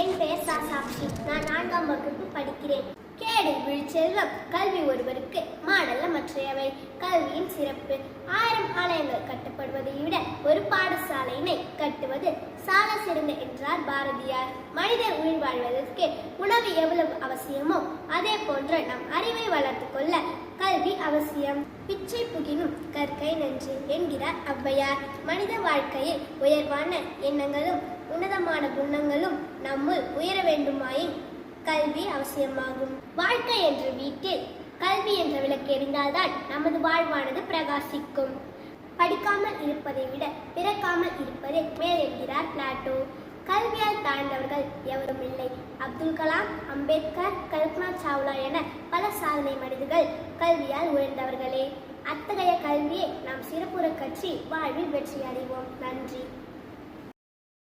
என் பெயர் சாசாட்சி நான் நான்காம் வகுப்பு படிக்கிறேன். கேடு விழிச்செல்வம் கல்வி ஒருவருக்கு மாடல்ல மற்றையவை கல்வியின் சிறப்பு. ஆயிரம் ஆலயங்கள் கட்டப்படுவதை விட ஒரு பாடசாலையினை கட்டுவது சால சிறந்த என்றார் பாரதியார். மனிதர் உயிர் வாழ்வதற்கு உணவு எவ்வளவு அவசியமோ அதே போன்று நம் அறிவை வளர்த்து கொள்ள கல்வி அவசியம். பிச்சை புகினும் கற்கை நன்று என்கிறார் ஔவையார் மனித வாழ்க்கையில் உயர்வான எண்ணங்களும் உன்னதமான குணங்களும் நம்முள் உயர வேண்டுமாயின் கல்வி அவசியமாகும். வாழ்க்கை என்ற வீட்டில் கல்வி என்ற விளக்கு எரிந்தால்தான் நமது வாழ்வானது பிரகாசிக்கும். படிக்காமல் இருப்பதை விட பிறக்காமல் இருப்பதே மேல் என்கிறார் பிளாட்டோ. கல்வியால் தாழ்ந்தவர்கள் எவரும் இல்லை. அப்துல் கலாம் அம்பேத்கர் கல்பனா சாவ்லா என பல சாதனை மனிதர்கள் கல்வியால் உயர்ந்தவர்களே. அத்தகைய கல்வியை நாம் சிறப்புற கட்சி வாழ்வில் வெற்றி அறிவோம் நன்றி.